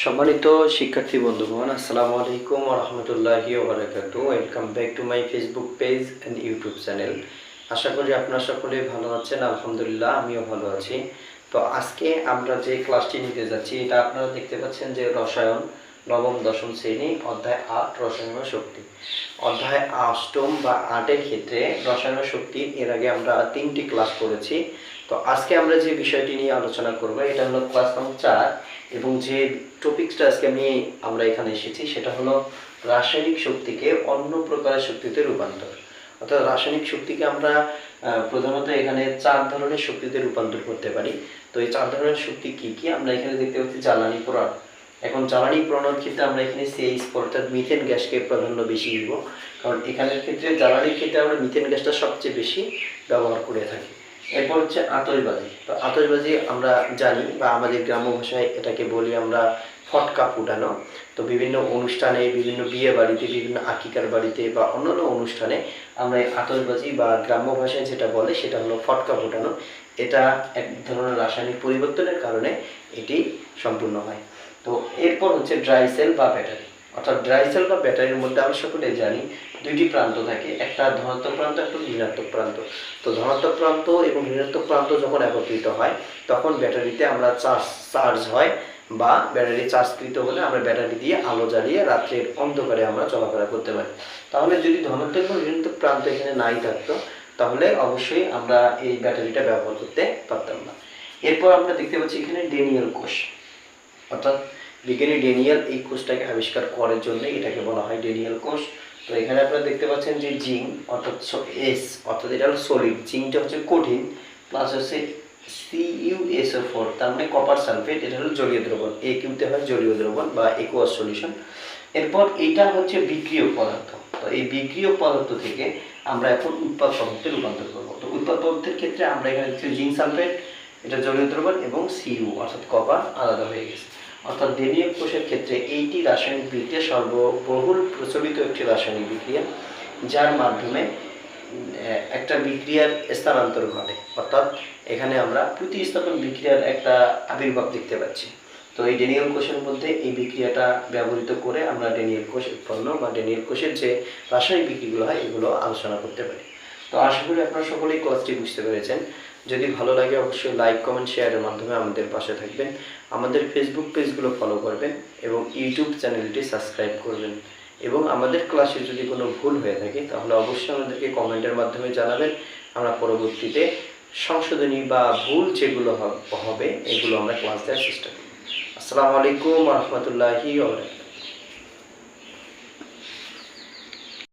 সম্মানিত শিক্ষার্থী বন্ধুগণ, আসসালামু আলাইকুম রহমতুল্লাহি ওবরাকাতু welcome back to my Facebook page and YouTube channel আশা করি আপনারা সকলে ভালো আছেন, আলহামদুলিল্লাহ, আমিও ভালো আছি। তো আজকে আমরা যে ক্লাসটি নিতে যাচ্ছি, এটা আপনারা দেখতে পাচ্ছেন যে রসায়ন, নবম, দশম শ্রেণি, অধ্যায় আট, রসায়ন শক্তি। অধ্যায় অষ্টম বা আটের ক্ষেত্রে রসায়ন শক্তি, এর আগে আমরা তিনটি ক্লাস করেছি তো আজকে আমরা যে বিষয়টি নিয়ে আলোচনা করব, এটা হলো ক্লাস নম্বর চার। এবং যে টপিকসটা আজকে আমি, আমরা এখানে এসেছি, সেটা হলো রাসায়নিক শক্তিকে অন্য প্রকারের শক্তিতে রূপান্তর। অর্থাৎ রাসায়নিক শক্তিকে আমরা প্রধানত এখানে চার ধরনের শক্তিতে রূপান্তর করতে পারি। তো এই চার ধরনের শক্তি কি কি? আমরা এখানে দেখতে পাচ্ছি জ্বালানি পোড়ান এখন জ্বালানি পোড়ানোর ক্ষেত্রে আমরা এখানে সিএইচ অর্থাৎ মিথেন গ্যাসকে প্রাধান্য বেশি দিব। কারণ এখানের ক্ষেত্রে, জ্বালানির ক্ষেত্রে আমরা মিথেন গ্যাসটা সবচেয়ে বেশি ব্যবহার করে থাকি। এরপর হচ্ছে আতশবাজি। তো আতশবাজি আমরা জানি বা আমাদের গ্রাম্য ভাষায় এটাকে বলি আমরা ফটকা ফুটানো। তো বিভিন্ন অনুষ্ঠানে, বিভিন্ন বিয়ে বাড়িতে, বিভিন্ন আকিকার বাড়িতে বা অন্যান্য অনুষ্ঠানে আমরা এই আতশবাজি বা গ্রাম্য ভাষায় যেটা বলে সেটা হলো ফটকা ফুটানো। এটা এক ধরনের রাসায়নিক পরিবর্তনের কারণে এটি সম্পূর্ণ হয়। তো এরপর হচ্ছে ড্রাই সেল বা ব্যাটারি অর্থাৎ ড্রাই সেল বা ব্যাটারির মধ্যে আমরা সকলে জানি দুইটি প্রান্ত থাকে। একটা ধনাত্মক প্রান্ত, একটা ঋণাত্মক প্রান্ত। তো ধনাত্মক প্রান্ত এবং ঋণাত্মক প্রান্ত যখন একত্রিত হয়, তখন ব্যাটারিতে আমরা চার্জ চার্জ হয় বা ব্যাটারি চার্জকৃত হলে আমরা ব্যাটারি দিয়ে আলো জ্বালিয়ে রাত্রের অন্ধকারে আমরা চলাফেরা করতে পারি। তাহলে যদি ধনাত্মক এবং ঋণাত্মক প্রান্ত এখানে নাই থাকতো, তাহলে অবশ্যই আমরা এই ব্যাটারিটা ব্যবহার করতে পারতাম না। এরপর আমরা দেখতে পাচ্ছি এখানে ডেনিয়েল কোষ। অর্থাৎ বিজ্ঞানী ডেনিয়াল এই কোষটাকে আবিষ্কার করার জন্য এটাকে বলা হয় ডেনিয়াল কোষ। তো এখানে আপনারা দেখতে পাচ্ছেন যে জিঙ্ক, অর্থাৎ এস, অর্থাৎ এটা হলো সলিড। জিঙ্কটা হচ্ছে কঠিন প্লাস হচ্ছে সিইউএসও ফোর তার মানে কপার সালফেট এটা হলো জলীয় দ্রবণ। এ কিউতে হয় জলীয় দ্রবণ বা একুয়াস সলিউশন এরপর এটা হচ্ছে বিক্রিয় পদার্থ। তো এই বিক্রিয়ক পদার্থ থেকে আমরা এখন উৎপাদ পদার্থে রূপান্তর করব। তো উৎপাদ পদার্থের ক্ষেত্রে আমরা এখানে জিঙ্ক সালফেট এটা জলীয় দ্রবণ এবং সিইউ অর্থাৎ কপার আলাদা হয়ে গেছে। অর্থাৎ দেনীয় কোষের ক্ষেত্রে এইটি রাসায়নিক বিক্রিয়া সর্ববহুল প্রচলিত একটি রাসায়নিক বিক্রিয়া, যার মাধ্যমে একটা বিক্রিয়ার স্থানান্তর ঘটে। অর্থাৎ এখানে আমরা প্রতিস্থাপন বিক্রিয়ার একটা আবির্ভাব দেখতে পাচ্ছি। তো এই ডেনিয়াল কোষের মধ্যে এই বিক্রিয়াটা ব্যবহৃত করে আমরা ডেনিয়াল কোষ উৎপন্ন বা ডেনিয়াল কোষের যে রাসায়নিক বিক্রিয়াগুলো হয়, এগুলো আলোচনা করতে পারি। তো আশা করি আপনারা সকলেই ক্লাসটি বুঝতে পেরেছেন। যদি ভালো লাগে অবশ্যই লাইক, কমেন্ট, শেয়ারের মাধ্যমে আমাদের পাশে থাকবেন। আমাদের ফেসবুক পেজগুলো ফলো করবেন এবং ইউটিউব চ্যানেলটি সাবস্ক্রাইব করবেন। এবং আমাদের ক্লাসে যদি কোনো ভুল হয়ে থাকে, তাহলে অবশ্যই আমাদেরকে কমেন্টের মাধ্যমে জানাবেন। আমরা পরবর্তীতে সংশোধনী বা ভুল যেগুলো হবে, এগুলো আমরা ক্লাস দেওয়ার চেষ্টা করি আসসালামু আলাইকুম রহমতুল্লাহি